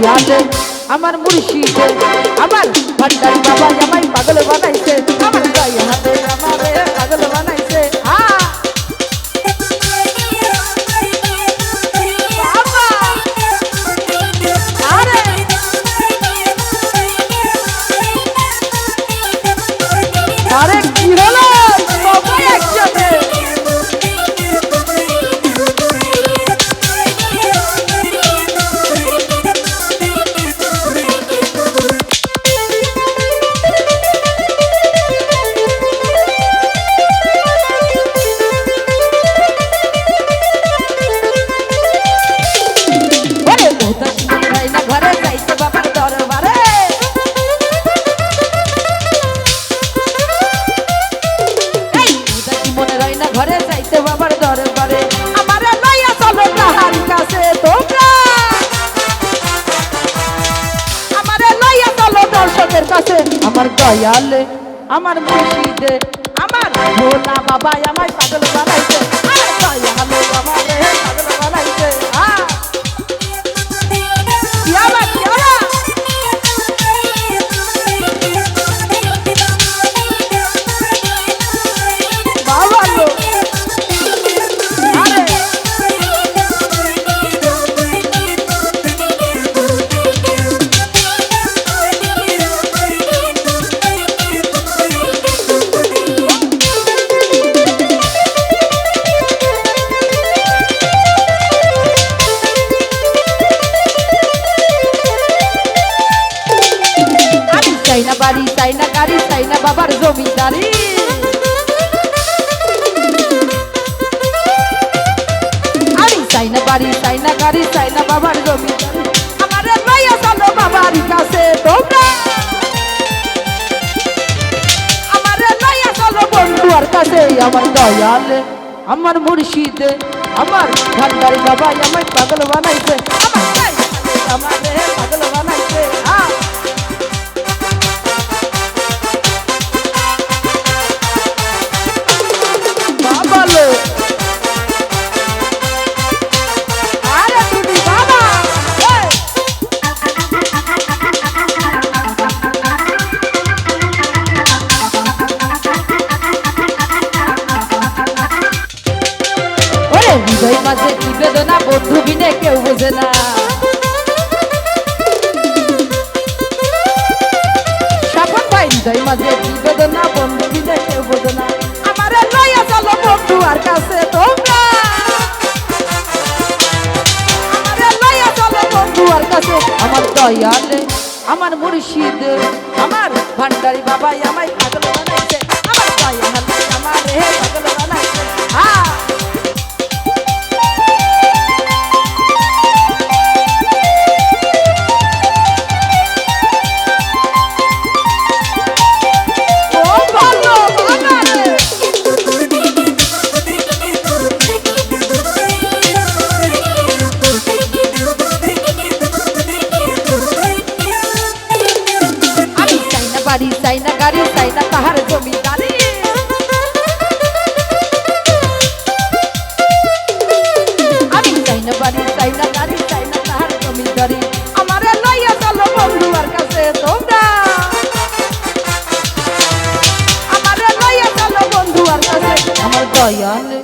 আমার আমার মুর্শিদে আমার ভান্ডারি বাবা আমায় পাগল বানাইছে। দয়ালে আমার মুর্শিদে আমার ভোলা বাবা আমায় পাগল বানাইছে। চাই না বাড়ি চাই না গাড়ি চাই না বাবার জমিদারি। আমি না বাড়ি চাই না গাড়ি চাই না বাবার জমিদারি। আমার লইয়া চলো বাবার কাছে তোমরা। আমার লইয়া চলো কাছে, আমার দয়ালে, আমার মুর্শিদে, আমার বাবা আমায় পাগল বানাইছে। আমার আমারে বোঝে না। সাপন ভাই হৃদয় মাঝে কি বেদনা বন্ধু বিনে কেউ বোঝে না। আমার লইয়া চলো বন্ধু, আর কাছে তোমরা। আমার লইয়া চলো বন্ধু, আর কাছে আমার দয়ালে, আমার মুর্শিদ। আমার ভান্ডারি বাবাই আমায় পাগল বানাইছে। আমার দয়ালে আমার হে পাগল বানাইছে। হ্যাঁ দয়ালে।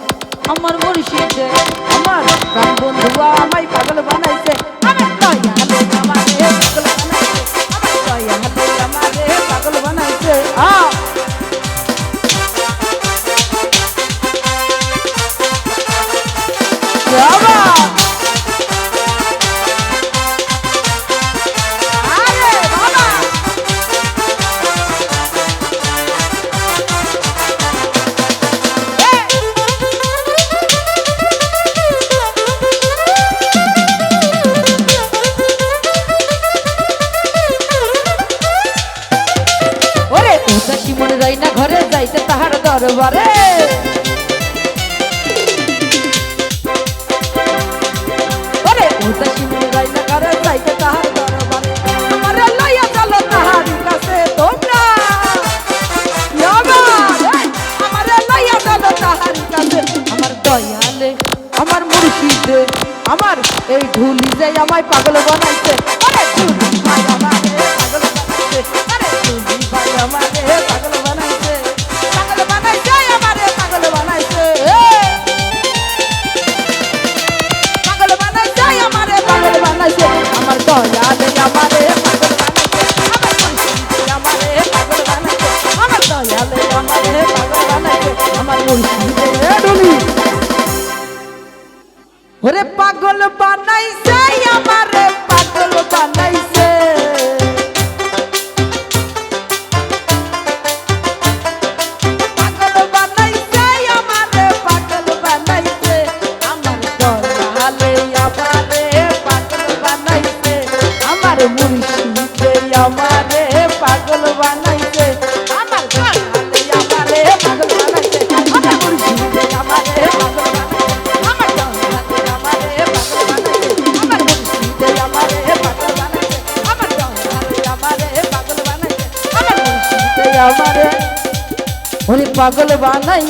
আমার মুর্শিদে আমার প্রাণ বন্ধু আমায় পাগল বানাইছে। আমার দয়াল আমার পাগল মন যাই না ঘরে যাইতে তাহার দরবারে। উদাসী মন যাই না ঘরে যাইতে তাহার দরবারে। আমার লইয়া তাহার কাছে তোমরা। আমার তাহার আমার দয়ালে, আমার মুর্শিদে, আমার এই ঢুল যে আমায় পাগল বানাইছে। আরে ঢুলি ভাই আমারে পাগল বানাইছে। আরে ঢুলি ভাই আমারে ওরে পাগল বানাইছে আমারে পাগল বানাইছে। আমার মুর্শিদে আমারে পাগল বানাই আমারে। ওরে পাগল বানাই